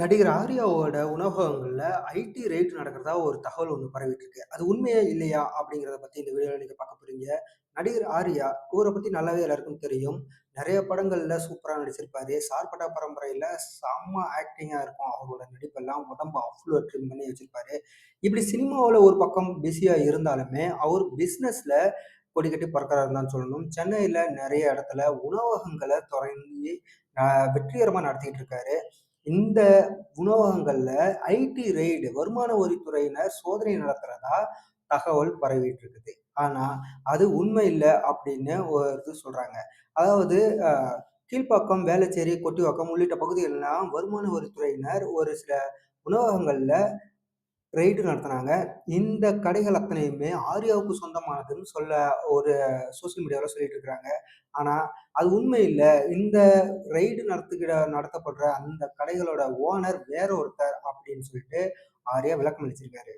நடிகர் ஆர்யாவோட உணவகங்கள்ல ID raid நடக்கிறதா ஒரு தகவல் ஒண்ணு பரவிட்டு இருக்கு. அது உண்மையா? இல்லையா? அப்படிங்கிறத பத்தி இந்த வீடியோல நீங்க பார்க்க போறீங்க. நடிகர் ஆர்யா இவர பத்தி நல்லாவே எல்லாருக்கும் தெரியும். நெறைய படங்கள்ல சூப்பரா நடிச்சிருப்பாரு. சார்பட்டா பரம்பரையில செம்ம ஆக்டிங்கா இருக்கும். அவரோட நடிப்பெல்லாம் உடம்ப அவ்ளோ ட்ரிம் பண்ணி வச்சிருப்பாரு. இப்படி சினிமாவுல ஒரு பக்கம் பிஸியா இருந்தாலுமே, அவர் பிசினஸ்ல கொடிகட்டி பறக்கிறாருன்னு தான் சொல்லணும். சென்னையில நெறைய இடத்துல உணவகங்கள தொடங்கி அ வெற்றிகரமா நடத்திட்டு இருக்காரு. இந்த உணவகங்கள்ல ஐடி ரெய்டு வருமான வரித்துறையினர் சோதனை நடத்துறதா தகவல் பரவிட்டு இருக்குது. ஆனா, அது உண்மை இல்லை அப்படின்னு ஒரு இது சொல்றாங்க. அதாவது கீழ்ப்பாக்கம், வேளச்சேரி, கொட்டிவாக்கம் உள்ளிட்ட பகுதிகள்லாம் வருமான வரித்துறையினர் ஒரு சில உணவகங்கள்ல ரெய்டு நடத்தினாங்க இந்த கடைகள் அத்தனையுமே ஆர்யாவுக்கு சொந்தமானதுன்னு சொல்ல ஒரு சோசியல் மீடியாவில் சொல்லிட்டு இருக்கிறாங்க. ஆனால் அது உண்மை இல்லை இந்த ரெய்டு நடத்துகிற நடத்தப்படுற அந்த கடைகளோட ஓனர் வேற ஒருத்தர் அப்படின்னு சொல்லிட்டு ஆர்யா விளக்கம் அளிச்சிருக்காரு.